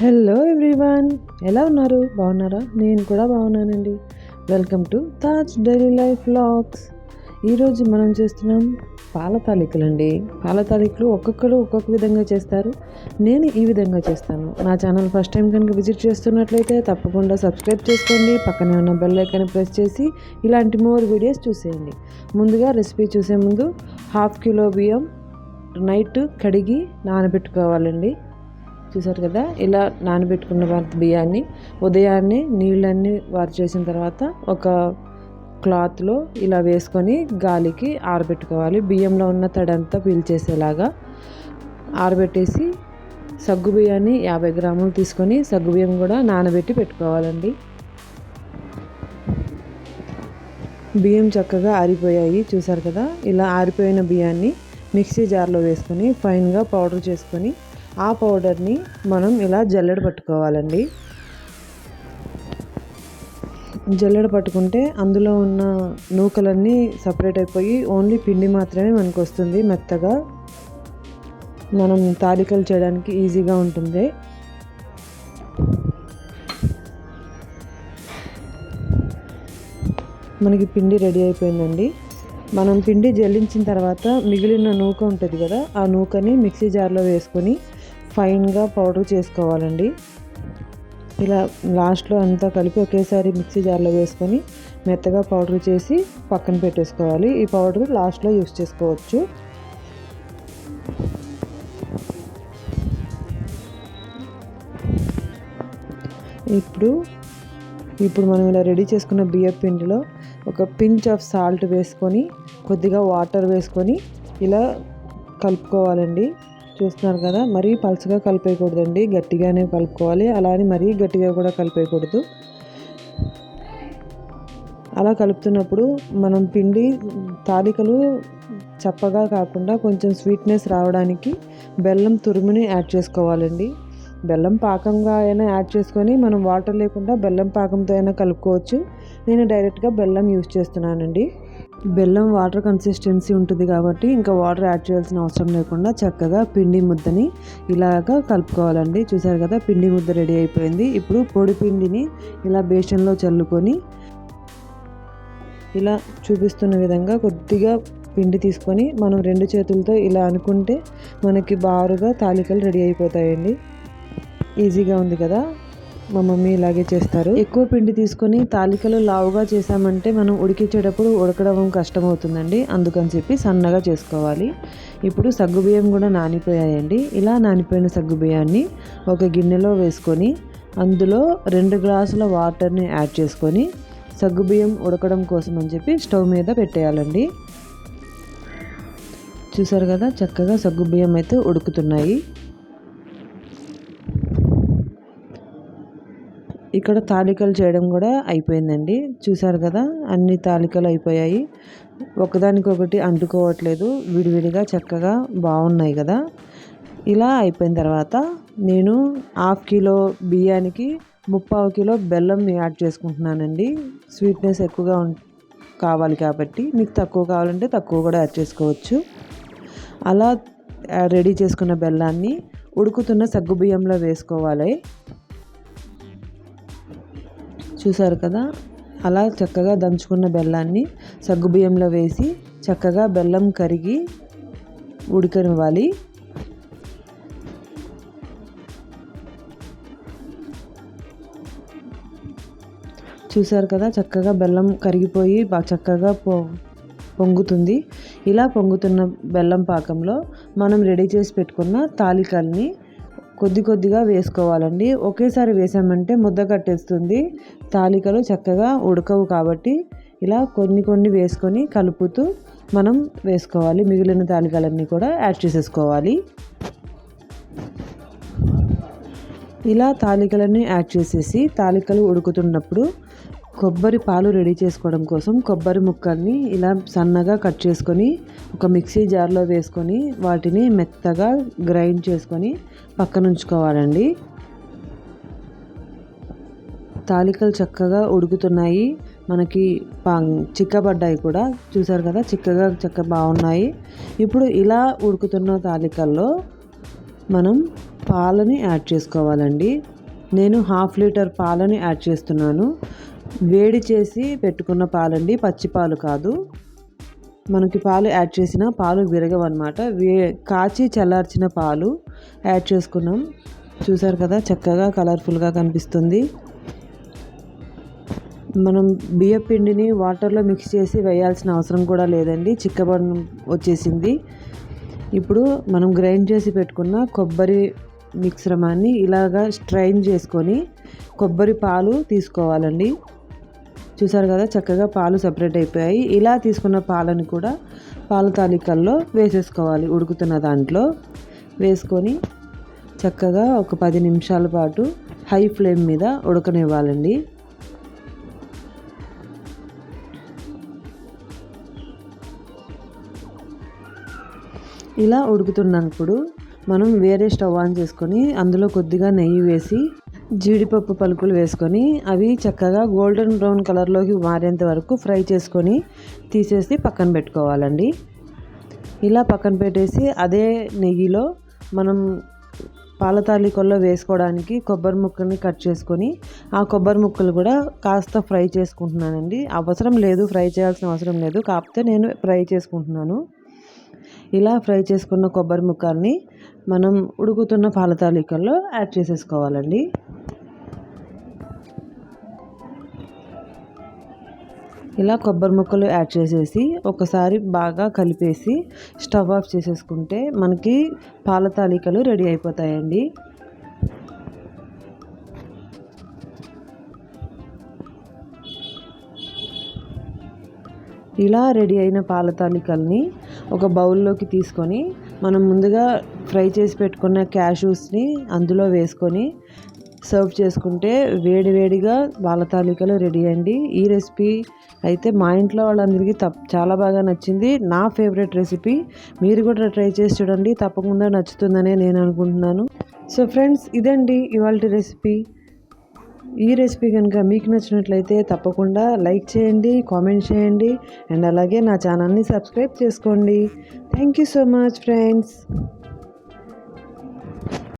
Hello everyone ఎలా ఉన్నారు? బాగున్నారా? నేను కూడా బాగున్నానండి. Welcome to Taj daily life vlogs ఈరోజు మనం చేస్తున్నాం పాల తాలికలండి. పాల తాలికలు ఒక్కొక్కరు ఒక్కొక్క విధంగా చేస్తారు. నేను ఈ విధంగా చేస్తాను. నా ఛానల్ ఫస్ట్ టైం కనుక విజిట్ చేస్తున్నట్లయితే తప్పకుండా సబ్స్క్రైబ్ చేసుకోండి. పక్కనే ఉన్న బెల్ ఐకాన్ ప్రెస్ చేసి ఇలాంటి మోర్ వీడియోస్ చూసేయండి. ముందుగా రెసిపీ చూసే ముందు హాఫ్ కిలో బియ్యం నైట్ కడిగి నానబెట్టుకోవాలండి. చూసారు కదా? ఇలా నానబెట్టుకున్న వారి బియ్యాన్ని ఉదయాన్నే నీళ్ళన్నీ వారు చేసిన తర్వాత ఒక క్లాత్లో ఇలా వేసుకొని గాలికి ఆరబెట్టుకోవాలి. బియ్యంలో ఉన్న తడంతా పీల్చేసేలాగా ఆరబెట్టేసి సగ్గు బియ్యాన్ని యాభై గ్రాములు తీసుకొని సగ్గు బియ్యం కూడా నానబెట్టి పెట్టుకోవాలండి. బియ్యం చక్కగా ఆరిపోయాయి చూసారు కదా? ఇలా ఆరిపోయిన బియ్యాన్ని మిక్సీ జార్లో వేసుకొని ఫైన్గా పౌడర్ చేసుకొని ఆ పౌడర్ని మనం ఇలా జల్లెడ పట్టుకోవాలండి. జల్లెడ పట్టుకుంటే అందులో ఉన్న నూకలన్నీ సపరేట్ అయిపోయి ఓన్లీ పిండి మాత్రమే మనకు వస్తుంది మెత్తగా. మనం తాలికలు చేయడానికి ఈజీగా ఉంటుంది. మనకి పిండి రెడీ అయిపోయిందండి. మనం పిండి జల్లించిన తర్వాత మిగిలిన నూక ఉంటుంది కదా ఆ నూకని మిక్సీ జార్లో వేసుకొని ఫైన్గా పౌడర్ చేసుకోవాలండి. ఇలా లాస్ట్లో అంతా కలిపి ఒకేసారి మిక్సీ జార్లో వేసుకొని మెత్తగా పౌడర్ చేసి పక్కన పెట్టేసుకోవాలి. ఈ పౌడర్ లాస్ట్లో యూస్ చేసుకోవచ్చు. ఇప్పుడు ఇప్పుడు మనం ఇలా రెడీ చేసుకున్న బియ్య పిండిలో ఒక పించ్ ఆఫ్ సాల్ట్ వేసుకొని కొద్దిగా వాటర్ వేసుకొని ఇలా కలుపుకోవాలండి. చూస్తున్నారు కదా మరీ పలుచగా కలిపేయకూడదండి. గట్టిగానే కలుపుకోవాలి. అలా అని మరీ గట్టిగా కూడా కలిపేయకూడదు. అలా కలుపుతున్నప్పుడు మనం పిండి తాలికలు చప్పగా కాకుండా కొంచెం స్వీట్నెస్ రావడానికి బెల్లం తురుముని యాడ్ చేసుకోవాలండి. బెల్లం పాకంగా అయినా యాడ్ చేసుకొని మనం వాటర్ లేకుండా బెల్లం పాకంతో అయినా కలుపుకోవచ్చు. నేను డైరెక్ట్గా బెల్లం యూస్ చేస్తున్నానండి. బెల్లం వాటర్ కన్సిస్టెన్సీ ఉంటుంది కాబట్టి ఇంకా వాటర్ యాడ్ చేయాల్సిన అవసరం లేకుండా చక్కగా పిండి ముద్దని ఇలాగా కలుపుకోవాలండి. చూసారు కదా పిండి ముద్ద రెడీ అయిపోయింది. ఇప్పుడు పొడి పిండిని ఇలా బేషన్లో చల్లుకొని ఇలా చూపిస్తున్న విధంగా కొద్దిగా పిండి తీసుకొని మనం రెండు చేతులతో ఇలా అనుకుంటే మనకి బారుగా తాలికలు రెడీ అయిపోతాయండి. ఈజీగా ఉంది కదా? మా మమ్మీ ఇలాగే చేస్తారు. ఎక్కువ పిండి తీసుకొని తాలికలు లావుగా చేసామంటే మనం ఉడికించేటప్పుడు ఉడకడం కష్టమవుతుందండి. అందుకని చెప్పి సన్నగా చేసుకోవాలి. ఇప్పుడు సగ్గుబియ్యం కూడా నానిపోయాయండి. ఇలా నానిపోయిన సగ్గుబియ్యాన్ని ఒక గిన్నెలో వేసుకొని అందులో రెండు గ్లాసుల వాటర్ని యాడ్ చేసుకొని సగ్గుబియ్యం ఉడకడం కోసం అని చెప్పి స్టవ్ మీద పెట్టేయాలండి. చూసారు కదా చక్కగా సగ్గుబియ్యం అయితే ఉడుకుతున్నాయి. ఇక్కడ తాలికలు చేయడం కూడా అయిపోయిందండి. చూసారు కదా అన్ని తాలికలు అయిపోయాయి. ఒకదానికొకటి అంటుకోవట్లేదు. విడివిడిగా చక్కగా బాగున్నాయి కదా. ఇలా అయిపోయిన తర్వాత నేను హాఫ్ కిలో బియ్యానికి ముప్పావు కిలో బెల్లం యాడ్ చేసుకుంటున్నానండి. స్వీట్నెస్ ఎక్కువగా కావాలి కాబట్టి. మీకు తక్కువ కావాలంటే తక్కువ కూడా యాడ్ చేసుకోవచ్చు. అలా రెడీ చేసుకున్న బెల్లాన్ని ఉడుకుతున్న సగ్గుబియ్యంలో వేసుకోవాలి. చూసారు కదా? అలా చక్కగా దంచుకున్న బెల్లాన్ని సగ్గుబియ్యంలో వేసి చక్కగా బెల్లం కరిగి ఉడకనివ్వాలి. చూసారు కదా? చక్కగా బెల్లం కరిగిపోయి బాగా చక్కగా పొ పొంగుతుంది. ఇలా పొంగుతున్న బెల్లం పాకంలో మనం రెడీ చేసి పెట్టుకున్న తాలికల్ని కొద్ది కొద్దిగా వేసుకోవాలండి. ఒకేసారి వేసామంటే ముద్ద కట్టేస్తుంది. తాలికలు చక్కగా ఉడకవు కాబట్టి ఇలా కొన్ని కొన్ని వేసుకొని కలుపుతూ మనం వేసుకోవాలి. మిగిలిన తాలికలన్నీ కూడా యాడ్ చేసేసుకోవాలి. ఇలా తాలికలన్నీ యాడ్ చేసేసి తాలికలు ఉడుకుతున్నప్పుడు కొబ్బరి పాలు రెడీ చేసుకోవడం కోసం కొబ్బరి ముక్కల్ని ఇలా సన్నగా కట్ చేసుకొని ఒక మిక్సీ జార్లో వేసుకొని వాటిని మెత్తగా గ్రైండ్ చేసుకొని పక్కన ఉంచుకోవాలండి. తాలికలు చక్కగా ఉడుకుతున్నాయి. మనకి చిక్కబడ్డాయి కూడా. చూసారు కదా చిక్కగా చక్క బాగున్నాయి. ఇప్పుడు ఇలా ఉడుకుతున్న తాలికల్లో మనం పాలని యాడ్ చేసుకోవాలండి. నేను హాఫ్ లీటర్ పాలని యాడ్ చేస్తున్నాను. వేడి చేసి పెట్టుకున్న పాలండి పచ్చి పాలు కాదు. మనకి పాలు యాడ్ చేసిన పాలు విరగవన్నమాట. వే కాచి చల్లార్చిన పాలు యాడ్ చేసుకున్నాం. చూసారు కదా చక్కగా కలర్ఫుల్గా కనిపిస్తుంది. మనం బియ్య పిండిని వాటర్లో మిక్స్ చేసి వేయాల్సిన అవసరం కూడా లేదండి. చిక్కబడి వచ్చేసింది. ఇప్పుడు మనం గ్రైండ్ చేసి పెట్టుకున్న కొబ్బరి మిశ్రమాన్ని ఇలాగా స్ట్రైన్ చేసుకొని కొబ్బరి పాలు తీసుకోవాలండి. చూసారు కదా చక్కగా పాలు సపరేట్ అయిపోయాయి. ఇలా తీసుకున్న పాలను కూడా పాల తాలికల్లో వేసేసుకోవాలి. ఉడుకుతున్న దాంట్లో వేసుకొని చక్కగా ఒక పది నిమిషాల పాటు హై ఫ్లేమ్ మీద ఉడకనివ్వాలండి. ఇలా ఉడుకుతున్నప్పుడు మనం వేరే స్టవ్ ఆన్ చేసుకొని అందులో కొద్దిగా నెయ్యి వేసి జీడిపప్పు పలుకులు వేసుకొని అవి చక్కగా గోల్డెన్ బ్రౌన్ కలర్లోకి మారేంత వరకు ఫ్రై చేసుకొని తీసేసి పక్కన పెట్టుకోవాలండి. ఇలా పక్కన పెట్టేసి అదే నెయ్యిలో మనం పాల తాలికల్లో వేసుకోవడానికి కొబ్బరి ముక్కల్ని కట్ చేసుకొని ఆ కొబ్బరి ముక్కలు కూడా కాస్త ఫ్రై చేసుకుంటున్నానండి. అవసరం లేదు ఫ్రై చేయాల్సిన అవసరం లేదు. కాకపోతే నేను ఫ్రై చేసుకుంటున్నాను. ఇలా ఫ్రై చేసుకున్న కొబ్బరి ముక్కల్ని మనం ఉడుకుతున్న పాల తాలికల్లో యాడ్ చేసేసుకోవాలండి. ఇలా కొబ్బరి ముక్కలు యాడ్ చేసేసి ఒకసారి బాగా కలిపేసి స్టవ్ ఆఫ్ చేసేసుకుంటే మనకి పాల తాలికలు రెడీ అయిపోతాయండి. ఇలా రెడీ అయిన పాల తాలికల్ని ఒక బౌల్లోకి తీసుకొని మనం ముందుగా ఫ్రై చేసి పెట్టుకున్న క్యాషూస్ని అందులో వేసుకొని సర్వ్ చేసుకుంటే వేడి వేడిగా పాల తాలికలు రెడీ అండి. ఈ రెసిపీ అయితే మా ఇంట్లో వాళ్ళందరికీ తప్ చాలా బాగా నచ్చింది. నా ఫేవరెట్ రెసిపీ. మీరు కూడా ట్రై చేసి చూడండి. తప్పకుండా నచ్చుతుందనే నేను అనుకుంటున్నాను. సో ఫ్రెండ్స్ ఇదండి ఇవాళ రెసిపీ. ఈ రెసిపీ కనుక మీకు నచ్చినట్లయితే తప్పకుండా లైక్ చేయండి కామెంట్ చేయండి అండ్ అలాగే నా ఛానల్ని సబ్స్క్రైబ్ చేసుకోండి. Thank you so much friends.